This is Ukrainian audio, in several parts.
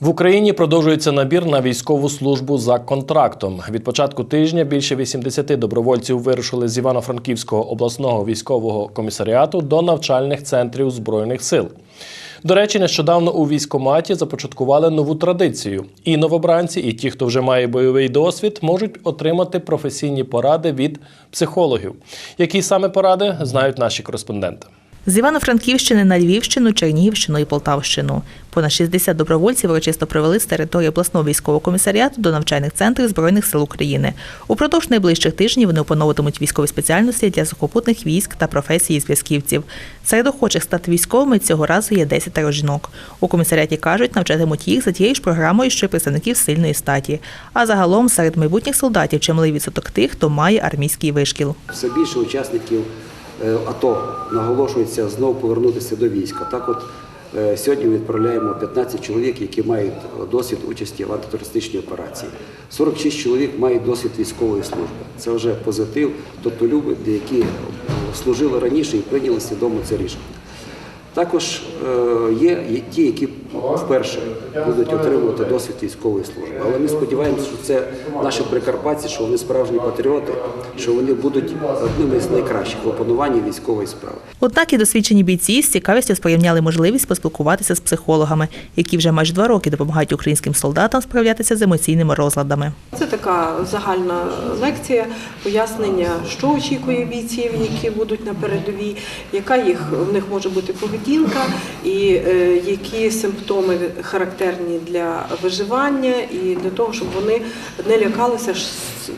В Україні продовжується набір на військову службу за контрактом. Від початку тижня більше 80 добровольців вирушили з Івано-Франківського обласного військового комісаріату до навчальних центрів збройних сил. До речі, нещодавно у військкоматі започаткували нову традицію. І новобранці, і ті, хто вже має бойовий досвід, можуть отримати професійні поради від психологів. Які саме поради знають наші кореспонденти. З Івано-Франківщини на Львівщину, Чернігівщину і Полтавщину. Понад 60 добровольців урочисто провели з території обласного військового комісаріату до навчальних центрів Збройних сил України. Упродовж найближчих тижнів вони опановуватимуть військові спеціальності для сухопутних військ та професії зв'язківців. Серед охочих стати військовими цього разу є 10 жінок. У комісаріаті кажуть, навчатимуть їх за тією ж програмою, що й представників сильної статі. А загалом серед майбутніх солдатів чималий відсоток тих, хто має армійський вишкіл. все більше учасників АТО наголошується знову повернутися до війська. Так от е, сьогодні ми відправляємо 15 чоловік, які мають досвід участі в антитерористичній операції. 46 чоловік мають досвід військової служби. Це вже позитив, тобто люди, які служили раніше і прийняли свідомо це рішення. Також е, є є ті, які вперше будуть отримувати досвід військової служби. Але ми сподіваємося, що це наші прикарпатці, що вони справжні патріоти, що вони будуть одними з найкращих в опануванні військової справи. Однак і досвідчені бійці з цікавістю сприйняли можливість поспілкуватися з психологами, які вже майже два роки допомагають українським солдатам справлятися з емоційними розладами. Це така загальна лекція, пояснення, що очікує бійців, які будуть на передовій, яка їх в них може бути поведінка, і е, які симптоми характерні для виживання, і для того, щоб вони не лякалися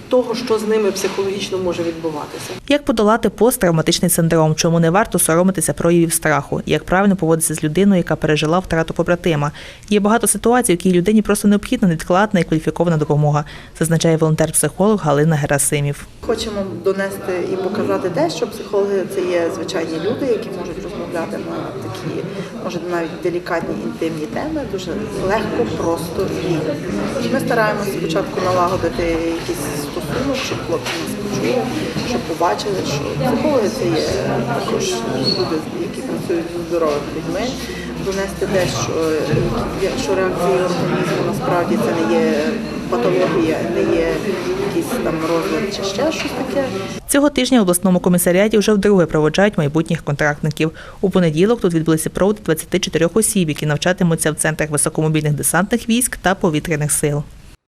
того, що з ними психологічно може відбуватися. Як подолати посттравматичний синдром, чому не варто соромитися проявів страху, як правильно поводитися з людиною, яка пережила втрату побратима. Є багато ситуацій, в якій людині просто необхідна невідкладна і кваліфікована допомога, зазначає волонтер-психолог Галина Герасимів. Хочемо донести і показати те, що психологи це є звичайні люди, які можуть розмовляти на такі, може навіть делікатні інтимні теми, дуже легко, просто і ми стараємося спочатку налагодити якийсь стосунок, щоб хлопці нас почули, щоб побачили, що психологи це є також люди, які працюють зі здоровими людьми. Донести те, що що реакції організму насправді це не є патологія, не є якийсь там розлад чи ще щось таке. Цього тижня в обласному комісаріаті вже вдруге проводжають майбутніх контрактників. У понеділок тут відбулися проводи 24 осіб, які навчатимуться в центрах високомобільних десантних військ та повітряних сил.